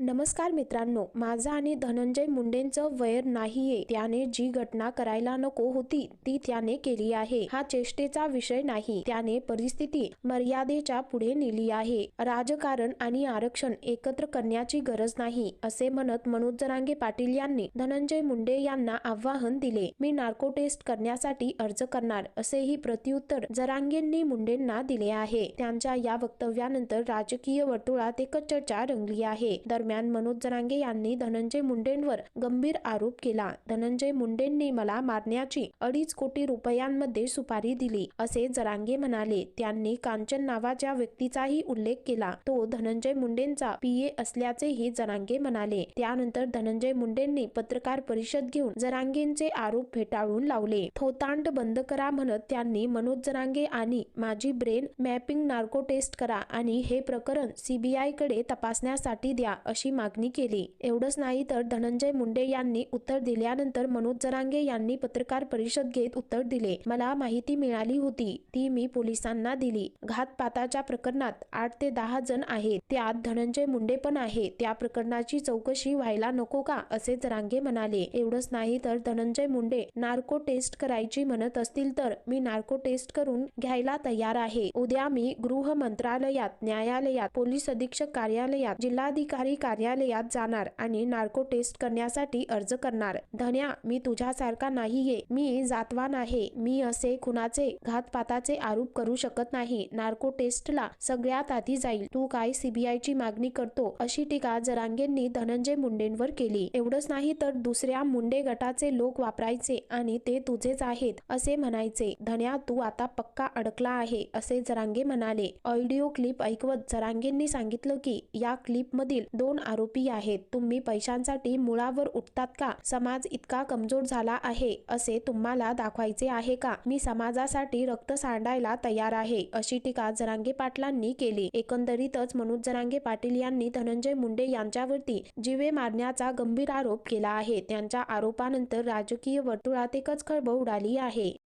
नमस्कार मित्रांनो माझा आणि धनंजय मुंडेंचं वैर नाहीये. त्याने जी घटना करायला नको होती ती त्याने केली आहे. हा चेष्टेचा विषय नाही. त्याने परिस्थिती मर्यादेच्या पुढे नेली आहे. राजकारण आणि आरक्षण एकत्र करण्याची गरज नाही असे म्हणत मनोज जरांगे पाटील यांनी धनंजय मुंडे यांना आव्हान दिले. मी नार्को टेस्ट करण्यासाठी अर्ज करणार असेही प्रत्युत्तर जरांगेंनी मुंडेंना दिले आहे. त्यांच्या या वक्तव्यानंतर राजकीय वर्तुळात एकच चर्चा रंगली आहे. दरम्यान मनोज जरांगे यांनी धनंजय मुंडेंवर गंभीर आरोप केला. धनंजय मुंडेंनी मला मारण्याची अडीच कोटी रुपयांमध्ये सुपारी दिली असे जरांगे म्हणाले. त्यांनी कांचन नावाच्या व्यक्तीचाही उल्लेख केला. तो धनंजय मुंडेंचा पीए असल्याचेही जरांगे म्हणाले. त्यानंतर धनंजय मुंडेंनी पत्रकार परिषद घेऊन जरांगेंचे आरोप फेटाळून लावले. थोतांड बंद करा म्हणत त्यांनी मनोज जरांगे आणि माझी ब्रेन मॅपिंग नार्को टेस्ट करा आणि हे प्रकरण सीबीआयकडे तपासण्यासाठी द्या अशी मागणी केली. एवढंच नाही तर धनंजय मुंडे यांनी उत्तर दिल्यानंतर मनोज जरांगे यांनी पत्रकार परिषद घेत उत्तर दिले. मला माहिती मिळाली होती. ती मी पोलिसांना दिली. घातपाताच्या प्रकरणात आठ ते दहा जण आहेत. त्यात धनंजय मुंडे पण आहे. त्या प्रकरणाची चौकशी व्हायला नको का? असे जरांगे म्हणाले. एवढंच नाही तर धनंजय मुंडे नार्को टेस्ट करायची म्हणत असतील तर मी नार्को टेस्ट करून घ्यायला तयार आहे. उद्या मी गृह मंत्रालयात न्यायालयात पोलीस अधीक्षक कार्यालयात जिल्हाधिकारी कार्यालयात जाणार आणि नार्को टेस्ट करण्यासाठी अर्ज करणार. धन्या मी तुझ्यासारखा नाहीये. मी जातवान आहे. मी असे खुनाचे घातपाताचे आरोप करू शकत नाही. नार्को टेस्टला सगळ्यात आधी जाईल. तू काय सीबीआयची मागणी करतो? अशी टीका जरांगेंनी धनंजय मुंडेंवर केली. एवढंच नाही तर दुसऱ्या मुंडे गटाचे लोक वापरायचे आणि ते तुझेच आहेत असे म्हणायचे. धन्या तू आता पक्का अडकला आहे असे जरांगे म्हणाले. ऑडिओ क्लिप ऐकवत जरांगेंनी सांगितलं की या क्लिप मधील दोन आरोपी आहेत. तुम्ही पैशांसाठी मुळावर उठतात का? समाज इतका कमजोर झाला आहे असे तुम्हाला दाखवायचे आहे का? मी समाजासाठी रक्त सांडायला तयार आहे अशी टीका जरांगे पाटलांनी केली. एकंदरीतच मनोज जरांगे पाटील यांनी धनंजय मुंडे यांच्यावरती जीवे मारण्याचा गंभीर आरोप केला आहे. त्यांच्या आरोपानंतर राजकीय वर्तुळात एकच खळबळ उडाली आहे.